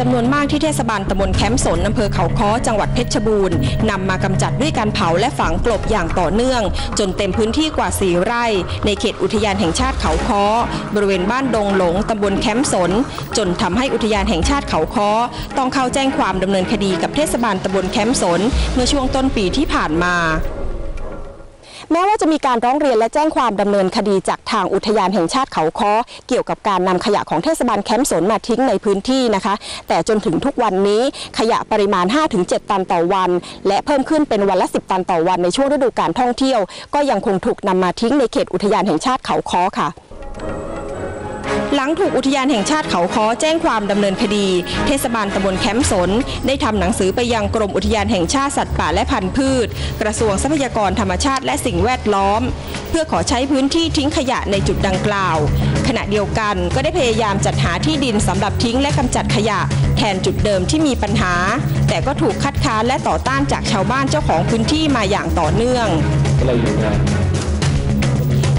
จำนวนมากที่เทศบาลตำบลแคมป์สนอำเภอเขาค้อจังหวัดเพชรบูรณ์นำมากำจัดด้วยการเผาและฝังกลบอย่างต่อเนื่อง จนเต็มพื้นที่กว่า4ไร่ ในเขตอุทยานแห่งชาติเขาค้อบริเวณบ้านดงหลงตำบลแคมป์สน จนทำให้อุทยานแห่งชาติเขาค้อต้องเข้าแจ้งความดำเนินคดีกับเทศบาลตำบลแคมป์สน เมื่อช่วงต้นปีที่ผ่านมา แม้ว่าจะมีการร้องเรียนและแจ้งความดำเนินคดีจากทางอุทยานแห่งชาติเขาค้อเกี่ยวกับการนำขยะของเทศบาลแคมป์สนมาทิ้งในพื้นที่นะคะ แต่จนถึงทุกวันนี้ขยะปริมาณ 5-7 ตันต่อวัน และเพิ่มขึ้นเป็นวันละ 10 ตันต่อวันในช่วงฤดูการท่องเที่ยว ก็ยังคงถูกนำมาทิ้งในเขตอุทยานแห่งชาติเขาค้อค่ะ หลังถูกอุทยานแห่งชาติเขาค้อแจ้งความดำเนินคดี เทศบาลตำบลแคมป์สน ได้ทำหนังสือไปยังกรมอุทยานแห่งชาติสัตว์ป่าและพันธุ์พืช กระทรวงทรัพยากรธรรมชาติและสิ่งแวดล้อม เพื่อขอใช้พื้นที่ทิ้งขยะในจุดดังกล่าว ขณะเดียวกันก็ได้พยายามจัดหาที่ดินสำหรับทิ้งและกำจัดขยะ แทนจุดเดิมที่มีปัญหา แต่ก็ถูกคัดค้านและต่อต้านจากชาวบ้านเจ้าของพื้นที่มาอย่างต่อเนื่องเราอยู่งา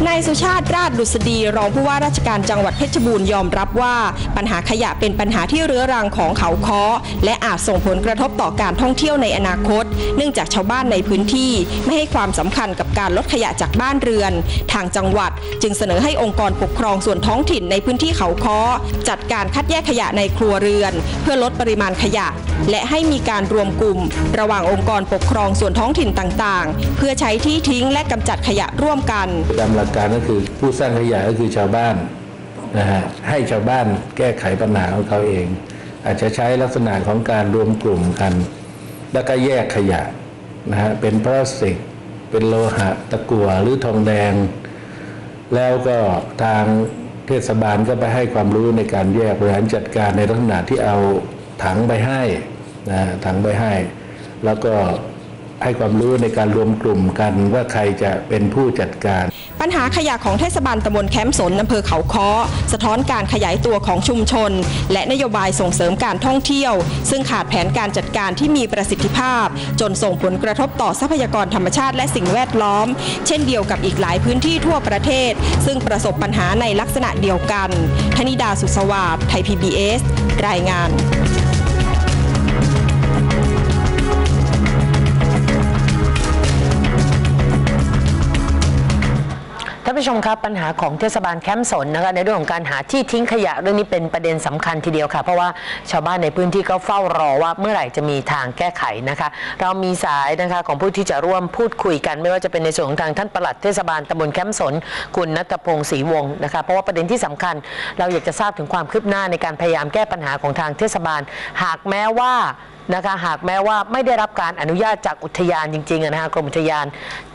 นายสุชาติราชดุษฎีรองผู้ว่าราชการจังหวัดเพชรบูรณ์ยอมรับว่าปัญหาขยะเป็นปัญหาที่เรื้อรังของเขาค้อ และอาจส่งผลกระทบต่อการท่องเที่ยวในอนาคต เนื่องจากชาวบ้านในพื้นที่ ไม่ให้ความสำคัญกับการลดขยะจากบ้านเรือน ทางจังหวัด จึงเสนอให้องค์กรปกครองส่วนท้องถิ่นในพื้นที่เขาค้อ จัดการคัดแยกขยะในครัวเรือน เพื่อลดปริมาณขยะ และให้มีการรวมกลุ่ม ระหว่างองค์กรปกครองส่วนท้องถิ่นต่าง ๆ เพื่อใช้ที่ทิ้งและกำจัดขยะร่วมกันตามหลักการก็คือผู้สร้างขยะก็คือชาวบ้านนะฮะให้ชาวบ้านแก้ไขปัญหาของเขาเอง อาจจะใช้ลักษณะของการรวมกลุ่มกัน แล้วก็แยกขยะนะฮะเป็นพลาสติก เป็นโลหะตะกั่วหรือทองแดง แล้วก็ทางเทศบาลก็ไปให้ความรู้ในการแยกบริหารจัดการในลักษณะที่เอาถังไปให้นะถังไปให้ แล้วก็ ให้ความรู้ในการรวมกลุ่มกันว่าใครจะเป็นผู้จัดการ ปัญหาขยะของเทศบาลตำบลแคมป์สนอำเภอเขาค้อ สะท้อนการขยายตัวของชุมชน และนโยบายส่งเสริมการท่องเที่ยว ซึ่งขาดแผนการจัดการที่มีประสิทธิภาพ จนส่งผลกระทบต่อทรัพยากรธรรมชาติและสิ่งแวดล้อม เช่นเดียวกับอีกหลายพื้นที่ทั่วประเทศ ซึ่งประสบปัญหาในลักษณะเดียวกันธนิดาสุสวาสไทย PBS รายงานานผู้ชมครับปัญหาของเทศบาลแคมป์สนนะคะในเรื่องของการหาที่ทิ้งขยะเรื่องนี้เป็นประเด็นสำคัญทีเดียวค่ะ เพราะว่าชาวบ้านในพื้นที่ก็เฝ้ารอว่าเมื่อไหร่จะมีทางแก้ไขนะคะ เรามีสายนะคะของผู้ที่จะร่วมพูดคุยกัน ไม่ว่าจะเป็นในส่วนของทางท่านปลัดเทศบาลตำบลแคมป์สน คุณนัทพงศ์ศรีวงศ์นะคะเพราะว่าประเด็นที่สำคัญ เราอยากจะทราบถึงความคืบหน้าในการพยายามแก้ปัญหาของทางเทศบาล หากแม้ว่า นะคะหากแม้ว่าไม่ได้รับการอนุญาตจากอุทยานจริงๆนะคะกรมอุทยาน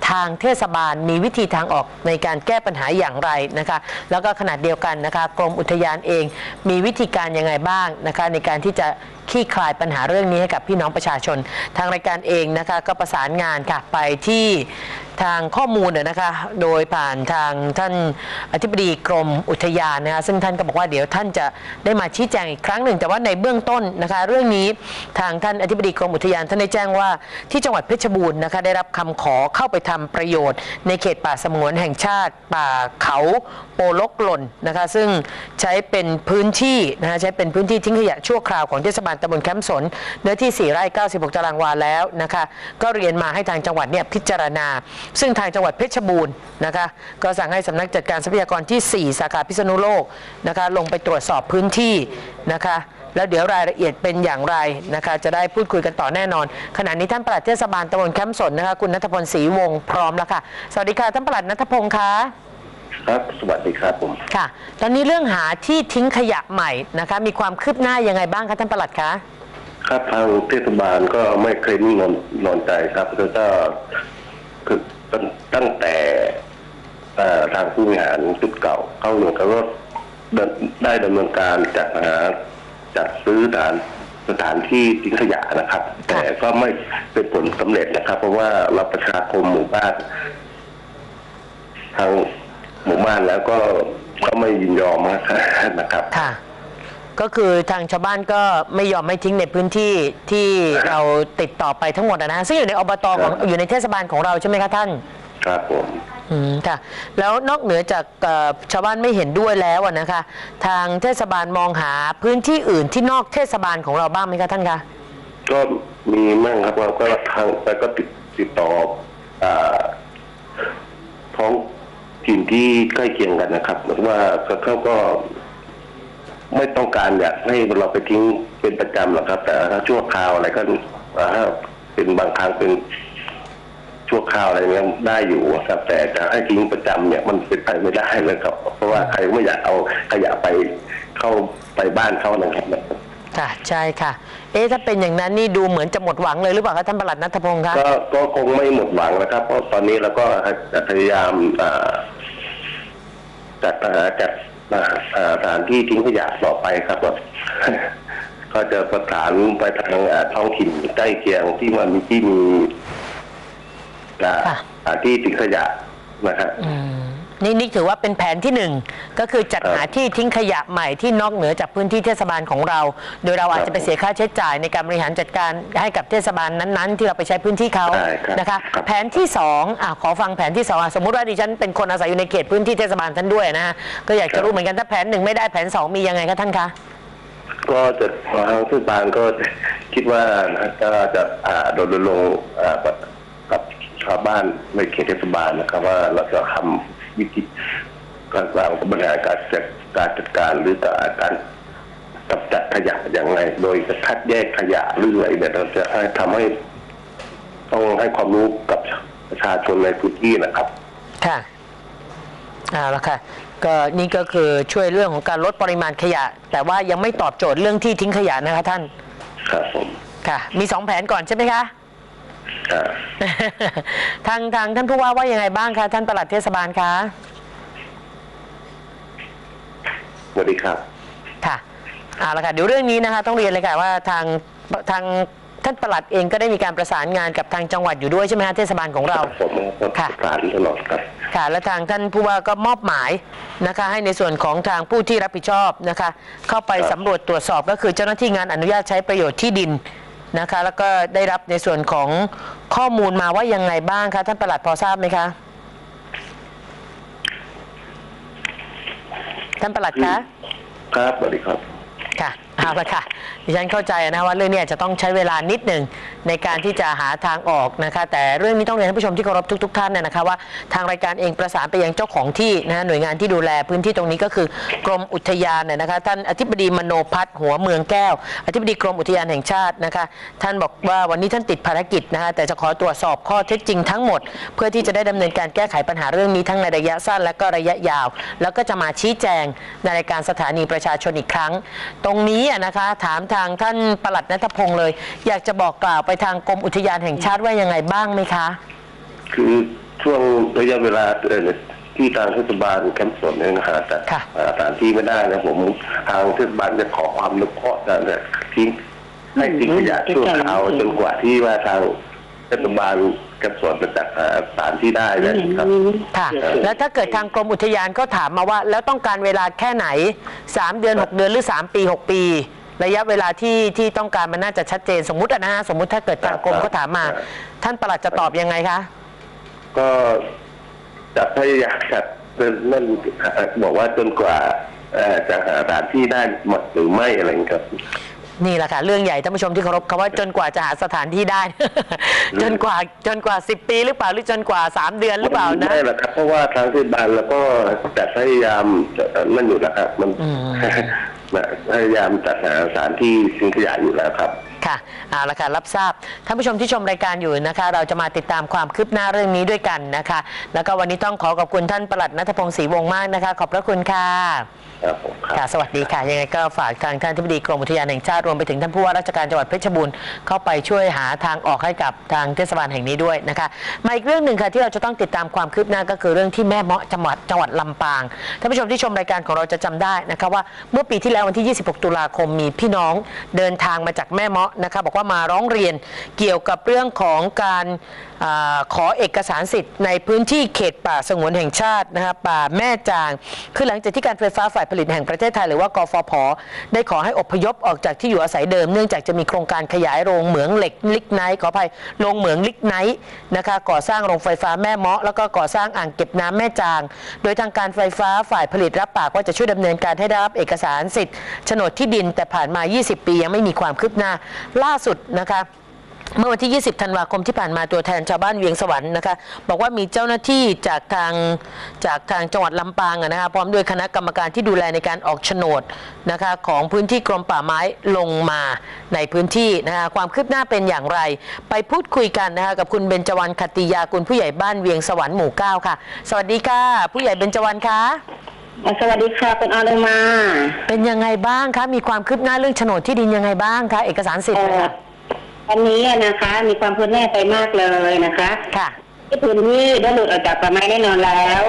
ทางเทศบาลมีวิธีทางออกในการแก้ปัญหาอย่างไรนะคะแล้วก็ขนาดเดียวกันนะคะกรมอุทยานเองมีวิธีการยังไงบ้างนะคะในการที่จะคลี่คลายปัญหาเรื่องนี้ให้กับพี่น้องประชาชน ทางรายการเองนะคะก็ประสานงานค่ะไปที่ ทางข้อมูลนะคะ โดยผ่านทางท่านอธิบดีกรมอุทยานนะคะซึ่งท่านก็บอกว่าเดี๋ยวท่านจะได้มาชี้แจงอีกครั้งหนึ่ง แต่ว่าในเบื้องต้นนะคะ เรื่องนี้ทางท่านอธิบดีกรมอุทยานท่านได้แจ้งว่าที่จังหวัดเพชรบูรณ์นะคะได้รับคำขอเข้าไปทำประโยชน์ ในเขตป่าสงวนแห่งชาติ ป่าเขาโปลกหล่นนะคะ ซึ่งใช้เป็นพื้นที่นะคะใช้เป็นพื้นที่ทิ้งขยะชั่วคราวของเทศบาลตำบลแคมป์สนเนื้อที่ 4 ไร่ 96 ตารางวาแล้วนะคะ ก็เรียนมาให้ทางจังหวัดเนี่ยพิจารณาซึ่งทางจังหวัดเพชรบูรณ์นะคะก็สั่งให้สำนักจัดการทรัพยากรที่ 4 สาขาพิษณุโลกนะคะลงไปตรวจสอบพื้นที่นะคะแล้วเดี๋ยวรายละเอียดเป็นอย่างไรนะคะจะได้พูดคุยกันต่อแน่นอน ขณะนี้ท่านปลัดเทศบาลตำบลแคมป์สนนะคะคุณนัทพลศรีวงศ์พร้อมแล้วค่ะ สวัสดีค่ะท่านปลัดนัทพงศ์คะครับสวัสดีครับผมค่ะ ตอนนี้เรื่องหาที่ทิ้งขยะใหม่นะคะ มีความคืบหน้ายังไงบ้างคะท่านปลัดคะครับทางเทศบาลก็ไม่เคยนิ่งนอนนอนใจครับแล้วก็คือ ตั้งตั้งแต่เอ่อทางผู้บริหารจุดเก่าเข้าหน่วยก็ได้ได้ดำเนินการจัดหาจัดซื้อสถานสถานที่ทิ้งขยะนะครับ แต่ก็ไม่เป็นผลสำเร็จนะครับ เพราะว่าเราประชาคมหมู่บ้านทางหมู่บ้านแล้วก็ก็ไม่ยินยอมนะครับค่ะ ก็คือทางชาวบ้านก็ไม่ยอมไม่ทิ้งในพื้นที่ที่เราติดต่อไปทั้งหมดอะนะซึ่งอยู่ในอบตของครับอยู่ในเทศบาลของเราใช่ไหมคะท่าน ครับผมอืมค่ะแล้วนอกเหนือจากเอ่อชาวบ้านไม่เห็นด้วยแล้วอะนะคะ ทางเทศบาลมองหาพื้นที่อื่นที่นอกเทศบาลของเราบ้างไหมคะท่านคะก็มีมั่งครับเราก็ทางไปก็ติดติดต่ออาท้องถิ่นที่ใกล้เคียงกันนะครับว่าเขาก็ ไม่ต้องการอยากให้เราไปทิ้งเป็นประจำหรอกครับ แต่ถ้าชั่วคราวอะไรก็ถ้าเป็นบางครั้งเป็นชั่วคราวอะไรเงี้ยได้อยู่ครับ แต่จะให้ทิ้งประจำเนี่ยมันเป็นไปไม่ได้เลยครับ เพราะว่าใครไม่อยากเอาขยะไปเข้าไปบ้านเขานะครับค่ะใช่ค่ะ เอ๊ะถ้าเป็นอย่างนั้นนี่ดูเหมือนจะหมดหวังเลยหรือเปล่าคะท่านประหลัดนัทพงศ์คะก็ก็คงไม่หมดหวังนะครับ เพราะตอนนี้เราก็จะพยายามอ่าจัดปัญหาจัด อ่าสถานที่ทิ้งขยะต่อไปครับว่าก็จะประสานไปทางท้องถิ่นใกล้เคียงที่มันที่มีอ่าค่ะสถานที่ทิ้งขยะนะครับ นี่นี่ถือว่าเป็นแผนที่หนึ่งก็คือจัดครับหาที่ทิ้งขยะใหม่ที่นอกเหนือจากพื้นที่เทศบาลของเรา โดยเราอาจจะไปเสียค่าใช้จ่ายในการบริหารจัดการให้กับเทศบาลนั้นๆ ที่เราไปใช้พื้นที่เขาใช่ครับนะคะครับแผนที่สองอะขอฟังแผนที่สองอะสมมุติว่าดิฉันเป็นคนอาศัยอยู่ในเขตพื้นที่เทศบาลท่านด้วยนะฮะก็อยากจะรู้เหมือนกันถ้าแผนหนึ่งไม่ได้แผนสองมียังไงคะท่านคะก็จะทางเทศบาลก็คิดว่านะก็จะอ่าโดนลงค์อ่ากับกับชาวบ้านในเขตเทศบาลนะครับว่าเราจะทำ วิธีการวางบริหารการจัดการจัดการหรือการกำจัดขยะอย่างไร โดยจะคัดแยกขยะหรืออะไรเนี่ยเราจะให้ทำให้ต้องให้ความรู้กับประชาชนในพื้นที่นะครับ ค่ะเอาละค่ะ ก็นี่ก็คือช่วยเรื่องของการลดปริมาณขยะ แต่ว่ายังไม่ตอบโจทย์เรื่องที่ทิ้งขยะนะคะท่าน ครับผม ค่ะ มีสองแผนก่อนใช่ไหมคะ อ่าทางทางท่านผู้ว่าว่ายังไงบ้างคะท่านปลัดเทศบาลคะสวัสดีครับ ค่ะเอาละค่ะเดี๋ยวเรื่องนี้นะคะต้องเรียนเลยค่ะว่าทางทางท่านปลัดเองก็ได้มีการประสานงานกับทางจังหวัดอยู่ด้วยใช่ไหมคะเทศบาลของเรา ผมก็ประค่ะสานตลอดครับ ค่ะและทางท่านผู้ว่าก็มอบหมายนะคะ ให้ในส่วนของทางผู้ที่รับผิดชอบนะคะ เข้าไปครับสำรวจตรวจสอบก็คือเจ้าหน้าที่งานอนุญาตใช้ประโยชน์ที่ดิน นะคะ แล้วก็ได้รับในส่วนของข้อมูลมาว่ายังไงบ้างคะท่านปลัดพอทราบไหมคะท่านปลัดคะครับสวัสดีครับค่ะ เอาละค่ะดิฉันเข้าใจนะว่าเรื่องนี้จะต้องใช้เวลานิดหนึ่งในการที่จะหาทางออกนะคะ แต่เรื่องนี้ต้องเรียนท่านผู้ชมที่เคารพทุก ๆ ท่านเนี่ยนะคะว่าทางรายการเองประสานไปยังเจ้าของที่นะะหน่วยงานที่ดูแลพื้นที่ตรงนี้ก็คือกรมอุทยานเนี่ยนะคะท่านอธิบดีมโนพัฒน์หัวเมืองแก้ว อธิบดีกรมอุทยานแห่งชาตินะคะ ท่านบอกว่าวันนี้ท่านติดภารกิจนะคะแต่จะขอตรวจสอบข้อเท็จจริงทั้งหมด เพื่อที่จะได้ดำเนินการแก้ไขปัญหาเรื่องนี้ทั้งในระยะสั้นและก็ระยะยาว แล้วก็จะมาชี้แจงในรายการสถานีประชาชนอีกครั้ง ตรงนี้อะนะคะ ถามทางท่านปลัดนัทพงศ์เลย อยากจะบอกกล่าวไปทางกรมอุทยานแห่งชาติว่ายังไงบ้างไหมคะ คือช่วงระยะเวลาเอ่อที่ทางเทศบาลแคมป์สนเนี่ยนะฮะแต่ค่ะสถานที่ไม่ได้นะผมทางเทศบาลจะขอความนุเคราะห์นะเนี่ยทิ้งให้ทิ้งขยะชั่วคราวจนกว่าที่ว่าทาง เทศบาลแคมป์สนจะจัดหาสถานที่ได้นะครับ ค่ะ แล้วถ้าเกิดทางกรมอุทยานก็ถามมาว่า แล้วต้องการเวลาแค่ไหน 3 เดือน 6 เดือนหรือ 3 ปี 6 ปี ระยะเวลาที่ที่ต้องการมันน่าจะชัดเจนสมมุติอะนะฮะสมมุติถ้าเกิดทางกรมเขาถามมาครับท่านปลัดจะตอบยังไงคะก็จะพยายามจัดเป็นนั่นบอกว่าจนกว่าเอ่อจะหาสถานที่ได้หมดหรือไม่อะไรอย่างเงี้ยครับ นี่แหละค่ะเรื่องใหญ่ท่านผู้ชมที่เคารพคำว่าจนกว่าจะหาสถานที่ได้ จนกว่าจนกว่า10ปีหรือเปล่าหรือจนกว่า3เดือนหรือเปล่านะไม่หรอกครับเพราะว่าทางเทศบาลแล้วก็จะพยายามจะนั่นอยู่แล้วครับมันอืมพยายามจัดหาสถานที่ทิ้งขยะอยู่แล้วครับค่ะเอาละค่ะรับทราบท่านผู้ชมที่ชมรายการอยู่นะคะ เราจะมาติดตามความคืบหน้าเรื่องนี้ด้วยกันนะคะ แล้วก็วันนี้ต้องขอขอบคุณท่านปลัดนัทพงศ์ศรีวงศ์มากนะคะ ขอบพระคุณค่ะ ครับผมครับ ค่ะสวัสดีค่ะ ยังไงก็ฝากทางท่านที่ปดีกรมอุทยานแห่งชาติรวมไปถึงท่านผู้ว่าราชการจังหวัดเพชรบูรณ์เข้าไปช่วยหาทางออกให้กับทางเทศบาลแห่งนี้ด้วยนะคะมาอีกเรื่องหนึ่งค่ะที่เราจะต้องติดตามความคืบหน้าก็คือเรื่องที่แม่เมาะจังหวัดจังหวัดลำปางท่านผู้ชมที่ชมรายการของเราจะจำได้นะคะว่าเมื่อปีที่แล้ววันที่ 26 ตุลาคมมีพี่น้องเดินทางมาจากแม่เมาะนะคะบอกว่ามาร้องเรียนเกี่ยวกับเรื่องของการขอเอกสารสิทธิ์ในพื้นที่เขตป่าสงวนแห่งชาตินะคะป่าแม่จาง คือหลังจากที่การไฟฟ้าฝ่ายผลิตแห่งประเทศไทยหรือว่ากฟผ ได้ขอให้อพยพออกจากที่อยู่อาศัยเดิม เนื่องจากจะมีโครงการขยายโรงเหมืองเหล็กลิกไนท์ขออภัยโรงเหมืองลิกไนท์นะคะก่อสร้างโรงไฟฟ้าแม่เมาะแล้วก็ก่อสร้างอ่างเก็บน้ำแม่จาง โดยทางการไฟฟ้าฝ่ายผลิตรับปากว่าจะช่วยดำเนินการให้ได้รับเอกสารสิทธิ์โฉนดที่ดินแต่ผ่านมา 20 ปียังไม่มีความคืบหน้าล่าสุดนะคะ เมื่อวันที่ 20 ธันวาคมที่ผ่านมาตัวแทนชาวบ้านเวียงสวรรค์นะคะบอกว่ามีเจ้าหน้าที่จากทางจากทางจังหวัดลำปางอะนะคะพร้อมด้วยคณะกรรมการที่ดูแลในการออกโฉนดนะคะของพื้นที่กรมป่าไม้ลงมาในพื้นที่นะคะความคืบหน้าเป็นอย่างไร ไปพูดคุยกันนะคะกับคุณเบญจวรรณคติยากุลผู้ใหญ่บ้านเวียงสวรรค์หมู่เก้าค่ะ สวัสดีค่ะ ผู้ใหญ่เบญจวรรณคะสวัสดีค่ะคุณอนุมา เป็นยังไงบ้างคะมีความคืบหน้าเรื่องโฉนดที่ดินยังไงบ้างคะเอกสารสิทธิ์เอ่อนะคะ วันนี้นะคะ มีความคืบหน้าไปมากเลยนะคะค่ะที่พื้นที่ได้หลุดออกจากป่าไม้แน่นอนแล้ว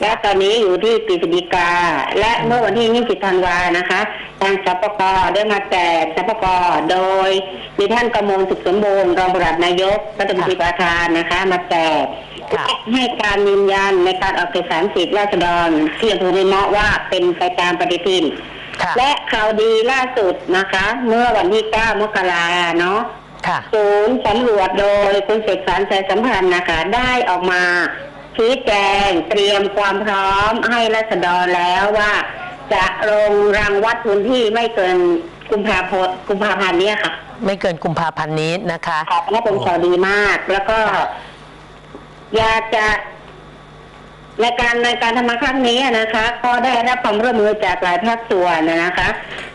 และตอนนี้อยู่ที่กฤษฎีกา และเมื่อวันที่ 20 ธันวานะคะ ทางสปกได้มาแจกสปกโดย มีท่านกมลสุขสมบูรณ์รองปลัดนายกรัฐมนตรีประธานนะคะ มาแจกค่ะให้การยืนยันในการออกเอกสารสิทธิ์ราษฎรที่อำเภอเมาะว่าเป็นไปตามปฏิทินค่ะและข่าวดีล่าสุดนะคะ เมื่อวันที่ 9 มกราเนาะ ค่ะศูนย์สำรวจโดยคุณเสกสรรใจสัมพันธ์นะคะ ได้ออกมาชี้แจงเตรียมความพร้อมให้รัษฎรแล้วว่า จะลงรังวัดพื้นที่ไม่เกินกุมภาพันธ์กุมภาพันธ์เนี้ค่ะ ไม่เกินกุมภาพันธ์นี้นะคะค่ะและเป็นข่าวดีมากแล้วก็ อยากจะ ในการในการทำมาครั้งนี้นะคะ ก็ได้รับความร่วมมือจากหลายภาคส่วนนะคะ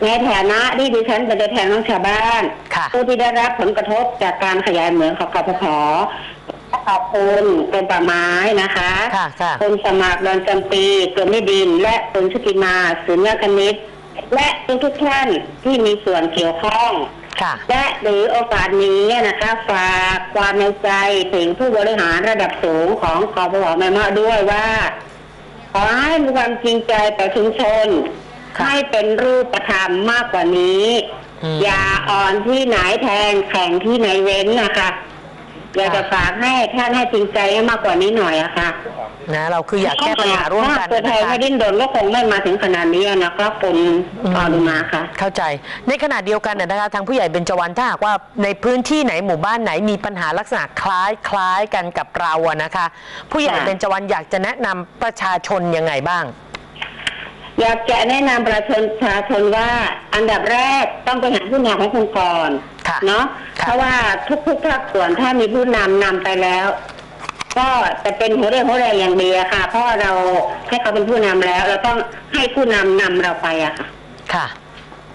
ในฐานะที่ดิฉันเป็นตัวแทนของชาวบ้านค่ะผู้ที่ได้รับผลกระทบจากการขยายเหมืองของกพพขอบคุณกรมป่าไม้นะคะค่ะค่ะคุณสมัครดอนจำปีกรมที่ดิน และคุณชุติมาสุญญคณิตและทุกทุกๆท่านที่มีส่วนเกี่ยวข้อง ค่ะ และหรือโอกาสนี้นะคะฝากความในใจถึงผู้บริหารระดับสูงของกพพแม่มาด้วยว่า ขอให้มีความจริงใจต่อชุมชนค่ะให้เป็นรูปธรรมมากกว่านี้อืมอย่าอ่อนที่ไหนแทงแข่งที่ไหนเว้นนะคะ อยากจะฝากให้ท่านให้จริงใจให้มากกว่านี้หน่อยอะค่ะนะ เราคืออยากแก้ปัญหาร่วมกันถ้าตัวนะแทนคะไม่ดิ้นรนก็คงไม่มาถึงขนาดนี้นะครับคุณออนุมาค่ะ เข้าใจ ในขณะเดียวกันเนยนะคะทางผู้ใหญ่เบญจวรรณถ้าหากว่าในพื้นที่ไหนหมู่บ้านไหนมีปัญหาลักษณะคล้ายคล้ายกันกับเราอะนะคะ ผู้ใหญ่ค่ะเบญจวรรณอยากจะแนะนำประชาชนยังไงบ้าง อยากจะแนะนำประชาชนประชาชนว่าอันดับแรกต้องไปหาผู้นำของคุณก่อนค่ะเนาะค่ะเพราะว่าทุกๆภาคส่วนถ้ามีผู้นำนำไปแล้ว ก็จะเป็นหัวเรี่ยวหัวแรงอย่างเดียวค่ะ เพราะว่าเราให้เขาเป็นผู้นำแล้ว เราต้องให้ผู้นำนำเราไปอะค่ะ ค่ะ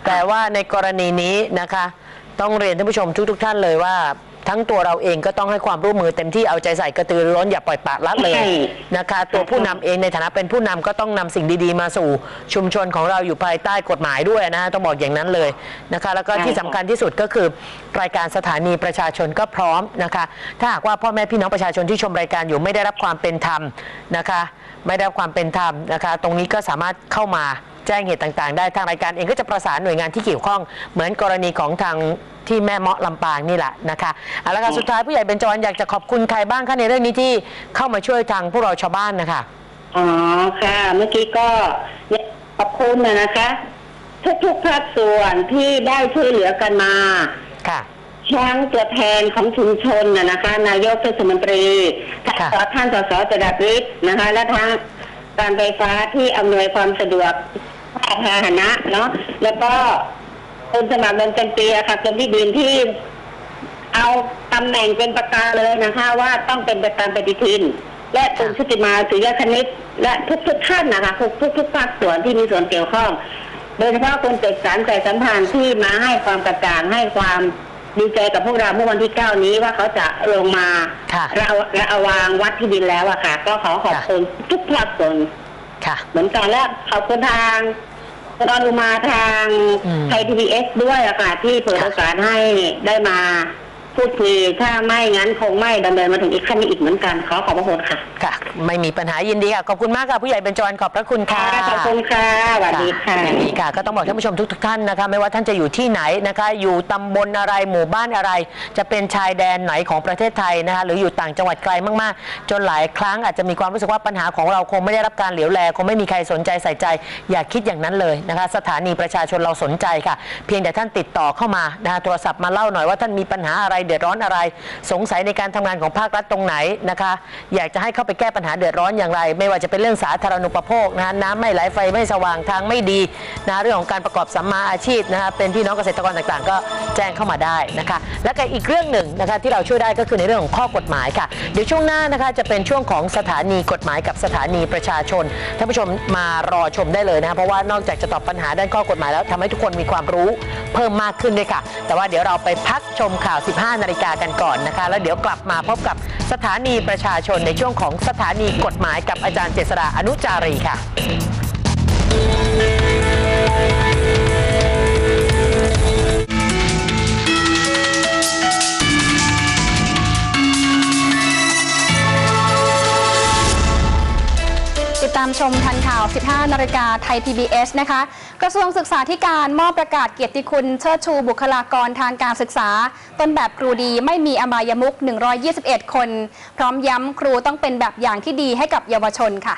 แต่ว่าในกรณีนี้นะคะ ต้องเรียนท่านผู้ชมทุก ๆ ท่านเลยว่า ทั้งตัวเราเองก็ต้องให้ความร่วมมือเต็มที่เอาใจใส่กระตือรือร้นอย่าปล่อยปละละเลยใช่นะคะ ตัวผู้นำเองในฐานะเป็นผู้นำก็ต้องนำสิ่งดีๆ มาสู่ชุมชนของเราอยู่ภายใต้กฎหมายด้วยนะต้องบอกอย่างนั้นเลยนะคะ แล้วก็ที่สำคัญที่สุดก็คือ รายการสถานีประชาชนก็พร้อมนะคะ ถ้าหากว่าพ่อแม่พี่น้องประชาชนที่ชมรายการอยู่ไม่ได้รับความเป็นธรรมนะคะ ไม่ได้รับความเป็นธรรมนะคะ ตรงนี้ก็สามารถเข้ามา แจ้งเหตุต่างๆ ได้ทางรายการเองก็จะประสานหน่วยงานที่เกี่ยวข้องเหมือนกรณีของทางที่แม่เมาะลำปางนี่แหละนะคะเอาละค่ะสุดท้ายผู้ใหญ่เบญจวรรณอยากจะขอบคุณใครบ้างคะในเรื่องนี้ที่เข้ามาช่วยทางพวกเราชาวบ้านนะคะอ๋อค่ะ เมื่อกี้ก็ขอบคุณนะนะคะ ทุกๆภาคส่วนที่ได้ช่วยเหลือกันมาค่ะทั้งตัวแทนของชุมชนนะนะคะ นายกเทศมนตรีค่ะท่านสสจดับฤทธิ์นะคะ และทั้งการไฟฟ้าที่อำนวยความสะดวก สาธารณะเนาะแล้วก็คุณสมัครเดินจันเปียค่ะกรมที่ดินที่เอาตำแหน่งเป็นประกาเลยนะคะ ว่าต้องเป็นไปตามปฏิทิน และคุณชุติมาสุริยคณิต และทุกๆท่านนะคะทุกทุกทุกภาคส่วนที่มีส่วนเกี่ยวข้อง โดยเฉพาะคุณเจกสารใจสัมพันธ์ที่มาให้ความกระจ่างให้ความดีใจกับพวกเราเมื่อวันที่เก้านี้ว่าเขาจะลงมาค่ะและเอาและเอาวางวัดที่ดินแล้วอะค่ะ ก็ขอขอบคุณทุกภาคส่วนค่ะเหมือนกันและขอบคุณทาง คุณอนุมาทางอืมไทยทีวีเอสด้วยอะค่ะที่เปิดค่ะโอกาสให้ได้มา พูดคุยถ้าไม่งั้นคงไม่ดำเนินมาถึงอีกขั้นนี้อีกเหมือนกันขอขอบพระคุณค่ะค่ะ ไม่มีปัญหายินดีค่ะ ขอบคุณมากค่ะ ผู้ใหญ่เบญจวรรณขอบพระคุณค่ะขอบคุณค่ะสวัสดีค่ะอย่างนี้ค่ะ ก็ต้องบอกท่านผู้ชมทุกๆท่านนะคะ ไม่ว่าท่านจะอยู่ที่ไหนนะคะ อยู่ตำบลอะไรหมู่บ้านอะไร จะเป็นชายแดนไหนของประเทศไทยนะคะหรืออยู่ต่างจังหวัดไกลมากๆ จนหลายครั้งอาจจะมีความรู้สึกว่าปัญหาของเราคงไม่ได้รับการเหลียวแลคงไม่มีใครสนใจใส่ใจ อย่าคิดอย่างนั้นเลยนะคะ สถานีประชาชนเราสนใจค่ะ เพียงแต่ท่านติดต่อเข้ามานะคะโทรศัพท์มาเล่าหน่อยว่าท่านมีปัญหาอะไรเดือดร้อนอะไร สงสัยในการทำงานของภาครัฐตรงไหนนะคะ อยากจะให้เข้าไปแก้ปัญหาเดือดร้อนอย่างไร ไม่ว่าจะเป็นเรื่องสาธารณูปโภคนะ,ะน้ำไม่ไหลไฟไม่สว่างทางไม่ดีนะเรื่องของการประกอบสัมมาอาชีพนะคะเป็นพี่น้องเกษตรกรต่างๆ ก็แจ้งเข้ามาได้นะคะ และก็อีกเรื่องหนึ่งนะคะที่เราช่วยได้ก็คือในเรื่องของข้อกฎหมายค่ะ เดี๋ยวช่วงหน้านะคะจะเป็นช่วงของสถานีกฎหมายกับสถานีประชาชนท่านผู้ชมมารอชมได้เลยนะะเพราะว่านอกจากจะตอบปัญหาด้านข้อกฎหมายแล้วทำให้ทุกคนมีความรู้เพิ่มมากขึ้นด้วยค่ะ แต่ว่าเดี๋ยวเราไปพักชมข่าว 15 5 นาฬิกากันก่อนนะคะ แล้วเดี๋ยวกลับมาพบกับสถานีประชาชนในช่วงของสถานีกฎหมายกับอาจารย์เจษฎาอนุจารีค่ะติดตามชมทันข่าว 15 นาฬิกาไทย PBS นะคะ กระทรวงศึกษาธิการมอบประกาศเกียรติคุณเชิดชูบุคลากรทางการศึกษา ต้นแบบครูดีไม่มีอบายมุก 121 คน พร้อมย้ำครูต้องเป็นแบบอย่างที่ดีให้กับเยาวชนค่ะ